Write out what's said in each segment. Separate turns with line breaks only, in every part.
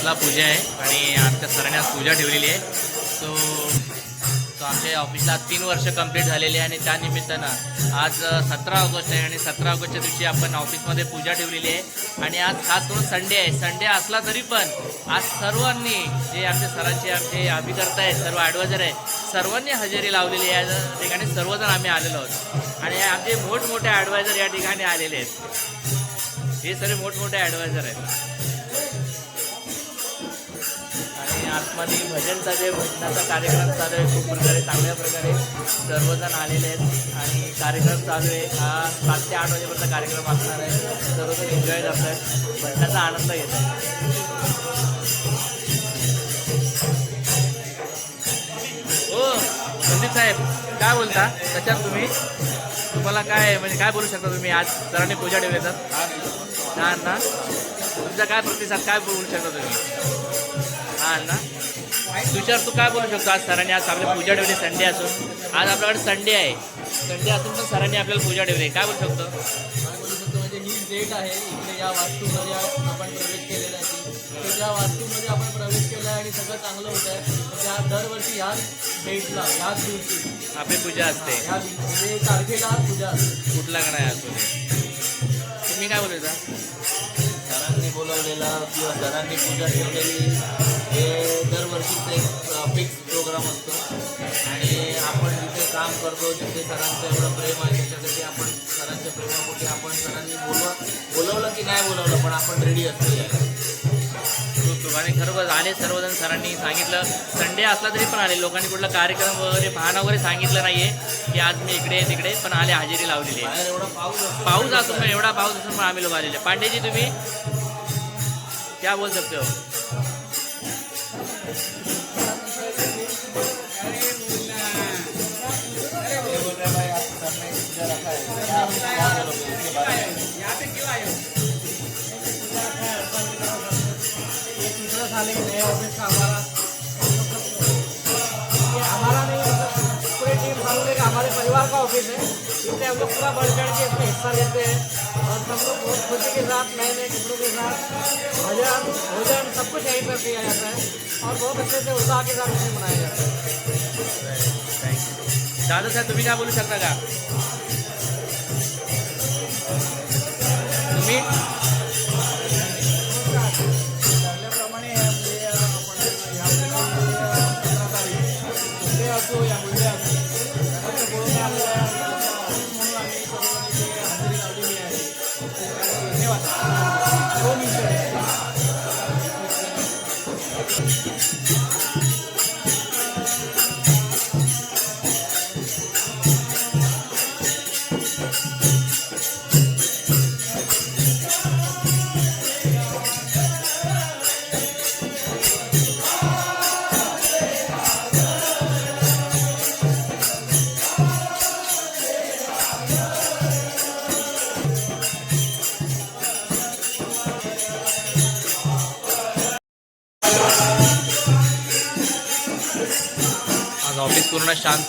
आमच्या ऑफिसला पूजा आहे आणि आमच्या सरांनी आज पूजा ठेवलेली आहे. सो सो आमच्या ऑफिसला तीन वर्ष कंप्लीट झालेली आहे आणि त्यानिमित्तानं आज सतरा ऑगस्ट आहे आणि सतरा ऑगस्टच्या दिवशी आपण ऑफिसमध्ये पूजा ठेवलेली आहे. आणि आज खास करून संडे आहे. संडे असला तरी पण आज सर्वांनी जे आमच्या सरांचे आमचे अभिकर्ता आहेत सर्व ॲडवायझर आहे सर्वांनी हजेरी लावलेली आहे. या ठिकाणी सर्वजण आम्ही आलेलो आहोत. आणि आमचे मोठमोठे ॲडवायझर या ठिकाणी आलेले आहेत. हे सर्व मोठमोठे ॲडवायझर आहेत. आणि आतमध्ये भजनचा जे भजनाचा कार्यक्रम चालू आहे खूप प्रकारे चांगल्या प्रकारे सर्वजण आलेले आहेत. आणि कार्यक्रम चालू आहे. हा सात ते आठ वाजेपर्यंत कार्यक्रम असणार आहे. सर्वजण एन्जॉय करत आहेत. भजनाचा आनंद घेत आहेत. हो संदीप साहेब काय बोलता? त्याच्यात तुम्ही? तुम्हाला काय म्हणजे काय बोलू शकता तुम्ही आज? सरांनी पूजा ठेवली तर. छान ना? तुमचा काय प्रतिसाद काय बोलू शकता तुम्ही? ना तुषार तू काय बोलू शकतो आज सरांनी? आज आपली पूजा ठेवली संडे असून. आज आपल्याकडे संडे आहे. संडे असून पण सरांनी आपल्याला पूजा ठेवली काय बोलू शकतो?
म्हणजे ही डेट आहे इकडे या वास्तूमध्ये आपण प्रवेश केलेला आहे. त्या वास्तूमध्ये आपण प्रवेश केला आहे आणि सगळं चांगलं होत आहे. त्या दरवर्षी ह्याच डेटला ह्याच दिवशी.
आपली पूजा असते.
ह्या म्हणजे तारखेला पूजा असते.
कुठला नाही असू तुम्ही काय बोलायचा
बोलवलेला किंवा सरांनी पूजा ठेवलेली हे दरवर्षीच एक फिक्स प्रोग्राम असतो. आणि आपण जिथे काम करतो जिथे सरांचं एवढं प्रेम आहे त्याच्यासाठी आपण सरांच्या प्रेमापोटी आपण सरांनी बोलवा बोलवलं की नाही बोलवलं पण आपण रेडी असतो
आणि खरोखर आले सर्वजण सरांनी सांगितलं. संडे असला तरी पण आले. लोकांनी कुठला कार्यक्रम वगैरे पाहणं वगैरे सांगितलं नाहीये की आज मी इकडे आहे, तिकडे पण आले हजेरी लावलेली आहे.
पाऊस
असून पण एवढा पाऊस असून पण आम्ही लोक आलेले. पांडेजी तुम्ही? क्या बोल सकते हो?
तीसरा साल है। नए ऑफिस का हमारा ऑफ़िस है इसलिए हम लोग पूरा बढ़ चढ़ के इसमें हिस्सा लेते हैं। और सब लोग बहुत खुशी के साथ नए नए कपड़ों के साथ, भजन, भोजन, सब कुछ यहीं पर किया जाता है। और बहुत अच्छे से उत्साह के साथ इसे मनाया जाता है।
दादा साहब, तुम्हें क्या बोलू सकता का तुम्ही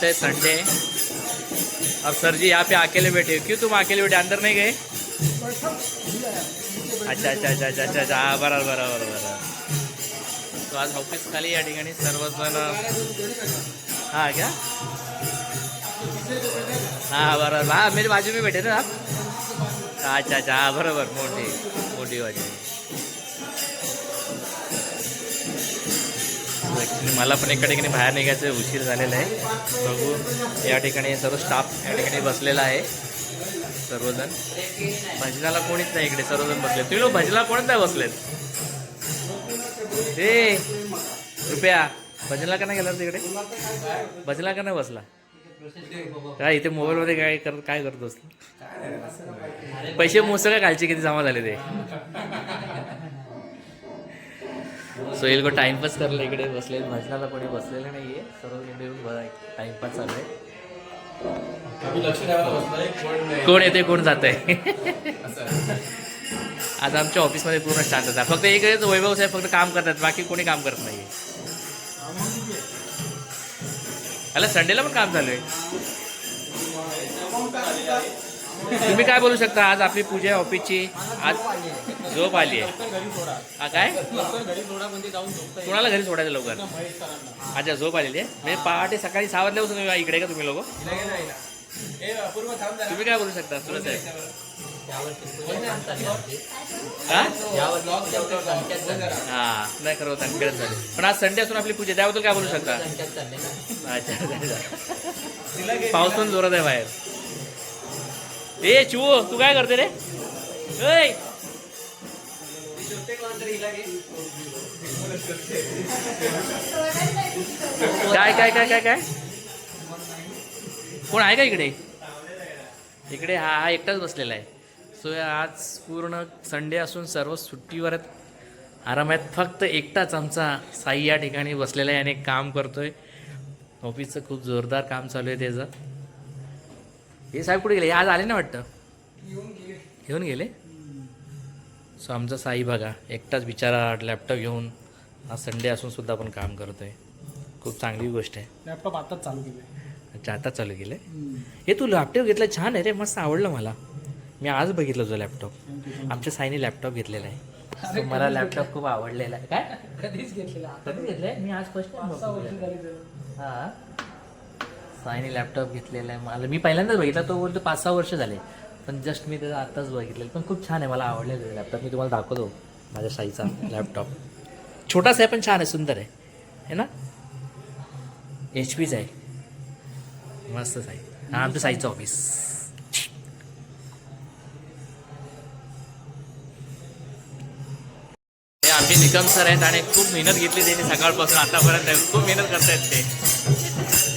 पूर्ण है संडे अब सर जी यहाँ पे अकेले बैठे हो। क्यों तुम अकेले बैठे? अंदर नहीं गए? अच्छा अच्छा अच्छा अच्छा अच्छा अच्छा। हा बरोबर बरोबर बरोबर। तो आज ऑफिस खाली या ठिकाणी? सर्वजण हा क्या? हाँ बरोबर। हा मेरे बाजू में बैठे ना आप? अच्छा अच्छा हा बरोबर मोठी मोठी वाजी ॲक्च्युली मला पण एका ठिकाणी बाहेर निघायचं उशीर झालेला आहे. बघू या ठिकाणी सर्व स्टाफ या ठिकाणी बसलेला आहे. सर्वजण. भजनाला कोणीच नाही इकडे सर्वजण बसले तुम्ही लोक भजनाला कोणीच नाही बसलेत. ए रुपया भजनला का नाही गेला तिकडे? भजनला का नाही बसला? काय इथे मोबाईलमध्ये काय कर काय करत असतो पैसे मोजतं काय कालचे किती जमा झाले ते? सो ये लोक टाइमपास करले इकडे बसले भजनाला कोणी बसलेलं नाहीये. सर्व इकडे बघा टाइमपास चालू आहे. कोण येते कोण जात आहे. आज आमच्या ऑफिसमध्ये पूर्ण शांतता फक्त एकच वैभव साहेब फक्त काम करतात बाकी कोणी काम करत नाही अला संडेला पण काम चालू आहे. तुम्ही काय बोलू शकता? आज आपली पूजा ऑफिसची. आज झोप आली आहे. काय? कोणाला घरी सोडायचं लवकर? अच्छा झोप आलेली आहे. म्हणजे पहाटे सकाळी सहा वाजल्यापासून तुम्ही इकडे का तुम्ही लोक? तुम्ही काय बोलू शकता? सुरत आहे. हा? नाही खरं होतं आणखीच झाले. पण आज संडे असून आपली पूजा त्याबद्दल काय बोलू शकता? अच्छा अच्छा. पाऊस पण जोरात आहे बाहेर. ए चिवो तू काय करते रे? ऐ! काय काय काय काय काय? कोण आहे का इकडे? इकडे हा हा एकटाच बसलेला आहे. सो आज पूर्ण संडे असून सर्व सुट्टीवर आहेत आराम आहेत फक्त एकटाच आमचा साई या ठिकाणी बसलेला आहे आणि काम करतोय. ऑफिसचं खूप जोरदार काम चालू आहे त्याचं. हे साहेब कुठे गेले? आज आले ना वाटतं? घेऊन गेले. सो आमचा साई बघा एकटाच बिचारा लॅपटॉप घेऊन आज संडे असून सुद्धा आपण काम करतोय. खूप चांगली गोष्ट आहे.
लॅपटॉप आताच चालू केले
अच्छा आता चालू केलं हे तू लॅपटॉप घेतला छान आहे रे मस्त आवडलं मला. मी आज बघितलं जो लॅपटॉप आमच्या साईने लॅपटॉप घेतलेला आहे. मला लॅपटॉप खूप आवडलेला आहे. काय?
कधीच घेतलेला?
कधी घेतलंय? मी आज फर्स्ट. हां. साईने लॅपटॉप घेतलेला आहे. मला मी पहिल्यांदाच बघितला तो बोलतो पाच सहा वर्ष झाले. पण जस्ट मी त्याचा आत्ताच बघितलेलं. पण खूप छान आहे. मला आवडलेलं लॅपटॉप मी तुम्हाला दाखवतो माझ्या साईचा लॅपटॉप छोटासा आहे पण छान आहे सुंदर आहे. है ना? एच पीच आहे. मस्त साई हा आमचं साईचं ऑफिस हे आमचे निकम सर आहेत आणि खूप मेहनत घेतली त्यांनी सकाळपासून आतापर्यंत. खूप मेहनत करतायत ते.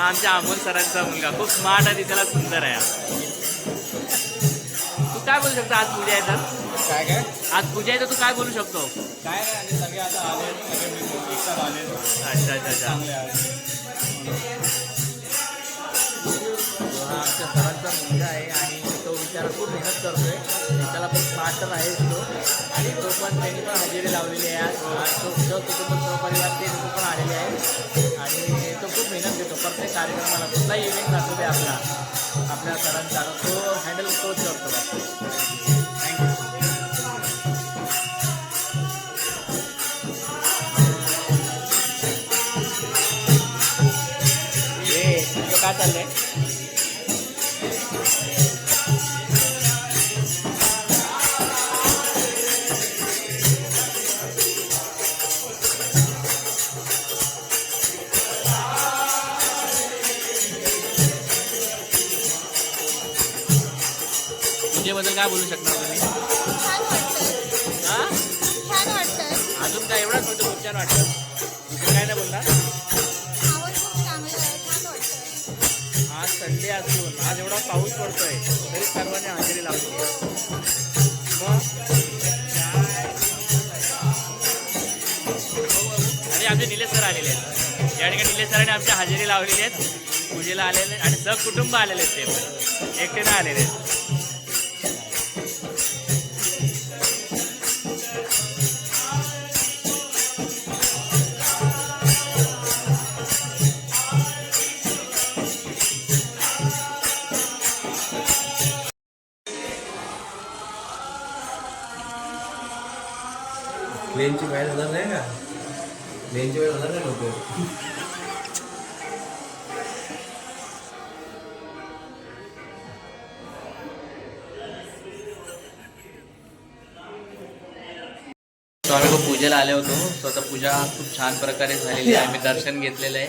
हा आमच्या अमोल सरांचा मुलगा. खूप स्मार्ट आहे दिसायला सुंदर आहे. हा. तू काय बोलू शकतो आज पूजा आहे तर?
काय काय?
आज पूजा आहे तर तू काय बोलू शकतो?
काय नाही आणि सगळे आता आले सगळे मिळून एकटाच आले
अच्छा अच्छा अच्छा.
चांगले आहे
हा आमच्या सरांचा मुलगा आहे आणि बिचारा खूप मेहनत करतोय. त्याला पण पार्टनर आहे तो. आणि तो पण त्यांनी पण हजेरी लावलेली आहे. आज तो सहकुटुंब सहपरिवार ते लोक पण आलेले आहे. आणि तो खूप मेहनत घेतो. प्रत्येक कार्यक्रमाला कुठलाही इव्हेंट असू दे आपला. आपल्या सरांचा. तो हँडल तोच करतो. पूजेबद्दल काय बोलू शकणार तुम्ही? हा? अजून काय? एवढंच फक्त खूप छान वाटतं दुसरं काय नाही बोलणार? आज संडे असून आज एवढा पाऊस पडतोय. तरी सर्वांनी हजेरी लावली आणि आमचे निलेश सर आलेले आहेत. या ठिकाणी निलेश सरांनी आमच्या हजेरी लावलेली आहेत. पूजेला आलेले आणि सब कुटुंब आलेले आहेत ते एकटे नाही आलेले आहेत.
वेळ होणार नाही का मेनची वेळ होणार नाही
नको पूजेला आले होतो. तो आता पूजा खूप छान प्रकारे झालेली आहे. आम्ही दर्शन घेतलेलं आहे.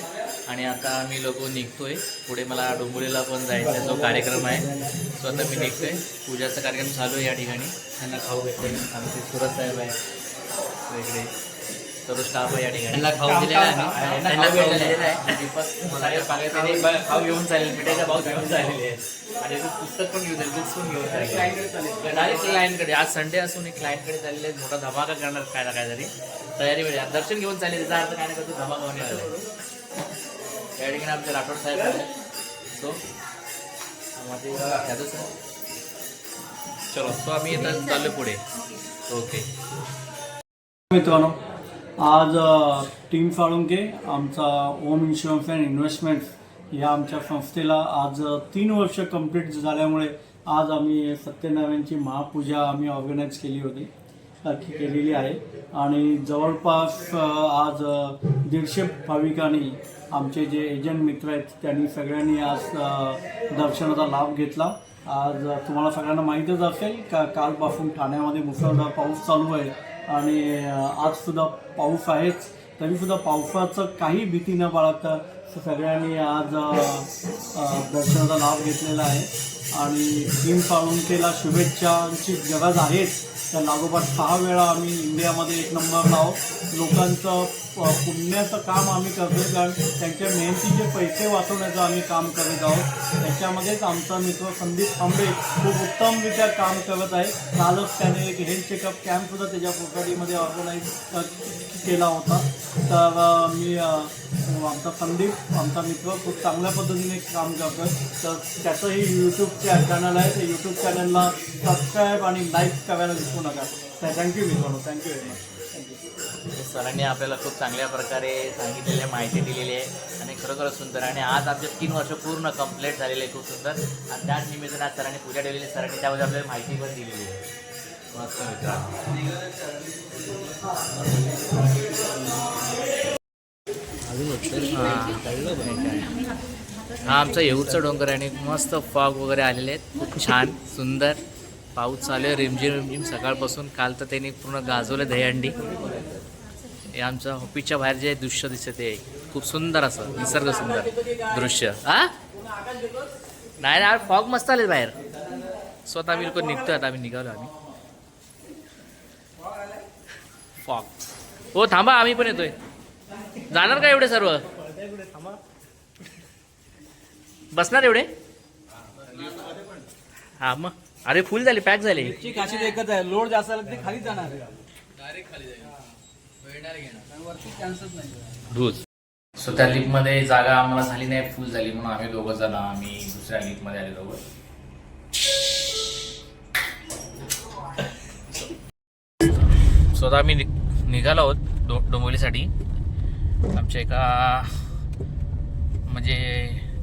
आणि आता मी लोक निघतोय. पुढे मला डोंबुरीला पण जायचा जो कार्यक्रम आहे. तो आता मी निघतोय. पूजाचा कार्यक्रम चालू आहे या ठिकाणी. त्यांना खाऊ भेटतोय आमचे सुरत साहेब आहे. सर्व स्टाफ आहे या ठिकाणी. त्यांना खाऊ दिलेला आहे आम्ही. त्यांना खाऊ दिलेला आहे. दीपक साहेब पागेताने ब- खाऊ घेऊन चालेल भाऊ घेऊन चाललेले आहेत आणि ते पुस्तक पण घेऊन जाईल बुक्स पण घेऊन चालले. डायरेक्ट क्लायंटकडे आज संडे असून एक क्लायंटकडे चाललेले आहेत. मोठा धमाका करणार काय ना काहीतरी तयारी वेळी दर्शन घेऊन चालले त्याचा अर्थ काय ना करतो धमाका होणे आला या ठिकाणी आमचे राठोड साहेब आहे सो माझे यादव साहेब चलो सो आम्ही आता चाललो पुढे. ओके.
मित्रांनो आज टीम साळुंके आमचा ओम इन्शुरन्स अँड इन्व्हेस्टमेंट्स या आमच्या संस्थेला आज तीन वर्ष कंप्लीट झाल्यामुळे आज आम्ही सत्यनारायणची महापूजा आम्ही ऑर्गनाईज केली होती केलेली आहे. आणि जवळपास आज दीडशे भाविकांनी आमचे जे एजंट मित्र आहेत त्यांनी सगळ्यांनी आज दर्शनाचा लाभ घेतला. आज तुम्हाला सगळ्यांना माहीतच असेल का कालपासून ठाण्यामध्ये मुसळधार पाऊस चालू आहे. आणि आजसुद्धा पाऊस आहेच. तरीसुद्धा पावसाचं काही भीती न बाळगता सगळ्यांनी आज दर्शनाचा लाभ घेतलेला आहे. आणि टीम साळुंकेला शुभेच्छांची गरज आहेच. त्या लागोपाठ सहा वेळा आम्ही इंडियामध्ये एक नंबरला आहोत. लोकांचं पुण्याचं काम आम्ही करतो कारण त्यांच्या मेहनतीचे पैसे वाचवण्याचं आम्ही काम करत आहोत. त्याच्यामध्येच आमचा मित्र संदीप थांबे खूप उत्तमरित्या काम करत आहे. कालच त्याने एक हेल्थ चेकअप कॅम्पसुद्धा त्याच्या प्रोपर्टीमध्ये ऑर्गनाईज केला होता. तर मी आमचा संदीप आमचा मित्र खूप चांगल्या पद्धतीने काम करतो तर त्याचंही यूट्यूब चॅनल आहे. ते यूट्यूब चॅनलला सबस्क्राईब आणि लाईक करायला विसरू नका. थँक्यू मित्रांनो थँक्यू व्हेरी मच
सरांनी आपल्याला खूप चांगल्या प्रकारे सांगितलेली आहे माहिती दिलेली आहे आणि खरोखरच सुंदर आणि आज आमचे तीन वर्ष पूर्ण कंप्लीट झालेले आहे खूप सुंदर. आणि त्याच निमित्तानं आज सरांनी पूजा ठेवलेली सरांनी त्यामध्ये आपल्याला माहिती पण दिलेली आहे. मस्त हा आमचा येऊरचा डोंगर आहे आणि मस्त फॉग वगैरे आलेले आहेत. खूप छान सुंदर. पाऊस चालू आहे रिमझिम रिमझिम सकाळपासून. काल तर त्यांनी पूर्ण गाजवलं दहीहंडी हे आमचं ऑफिसच्या बाहेर जे दृश्य दिसत आहे खूप सुंदर असं निसर्ग सुंदर दृश्य. हा? नाही ना फॉग मस्त आले बाहेर. स्वतः आम्ही लोक निघतोय आता आम्ही निघालो आम्ही. फॉग. हो थांबा आम्ही पण येतोय. जाणार का एवढे सर्व? बसणार एवढे? हा मग. अरे फुल झाली पॅक झाली.
ची एकच आहे. लोड जास्त आला ते खाली जाणार
ढूज सो त्या लिफ्टमध्ये जागा आम्हाला झाली नाही फुल झाली. म्हणून आम्ही दोघं जण आम्ही दुसऱ्या लिफ्टमध्ये आले दोघं. सो आता आम्ही नि- निघालो आहोत डो डोंबिवलीसाठी. आमच्या एका म्हणजे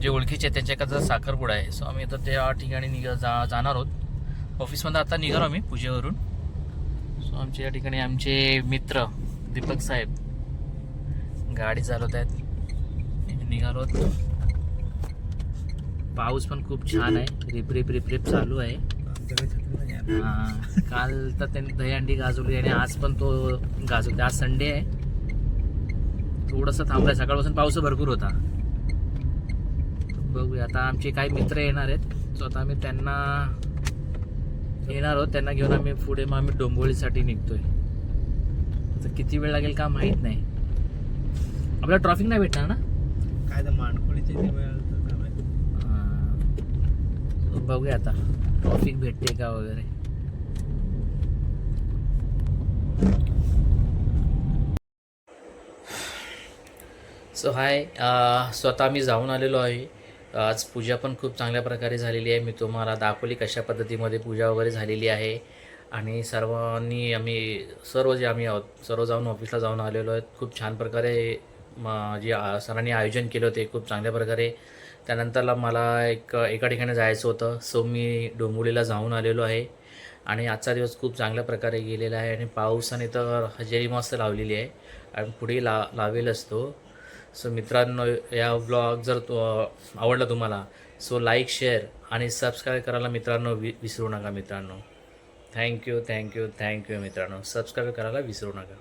जे ओळखीचे त्यांच्या एकाचा साखरपुडा आहे. सो आम्ही आता त्या ठिकाणी निघा जा जाणार आहोत. ऑफिसमध्ये आता निघालो आम्ही पूजेवरून. सो आमच्या या ठिकाणी आमचे मित्र दीपक साहेब गाडी चालवत आहेत. निघालो. पाऊस पण खूप छान आहे. रिप रिप रिप रिप चालू आहे. काल तर त्यांनी दहीहंडी गाजवली आणि आज पण तो गाजवते आज संडे आहे. थोडंसं थांबलाय. सकाळपासून पाऊस भरपूर होता. बघूया. आता आमचे काही मित्र येणार आहेत. सो आता आम्ही त्यांना येणार आहोत त्यांना घेऊन आम्ही पुढे मग आम्ही डोंबिवलीसाठी निघतोय. आता किती वेळ लागेल का माहीत नाही. आपल्याला ट्रॉफिक नाही भेटणार ना?
काय तर मानकोळीचे ते मिळालं तर काय माहिती.
बघूया आता. ट्रॉफिक भेटते का वगैरे. सो हाय स्वतः मी जाऊन आलेलो आहे. आज पूजा पण खूप चांगल्या प्रकारे झालेली आहे. मी तुम्हाला दाखवली कशा पद्धतीमध्ये पूजा वगैरे झालेली आहे. आणि सर्वांनी आम्ही सर्व जे आम्ही आहोत सर्व जाऊन ऑफिसला जाऊन आलेलो आहेत. खूप छान प्रकारे म- जे सरांनी आयोजन केलं होते खूप चांगल्या प्रकारे. त्यानंतरला मला एक एका ठिकाणी जायचं होतं. सो मी डोंबिवलीला जाऊन आलेलो आहे. आणि आजचा दिवस खूप चांगल्या प्रकारे गेलेला आहे. आणि पावसाने तर हजेरी मस्त लावलेली आहे. आणि पुढे ला लावेल असतो सो मित्रांनो या ब्लॉग जर तो आवडला तुम्हाला सो लाईक शेअर आणि सबस्क्राईब करायला मित्रांनो वि विसरू नका मित्रांनो. Thank you thank you thank you मित्रांनो. सबस्क्राईब करायला विसरू नका.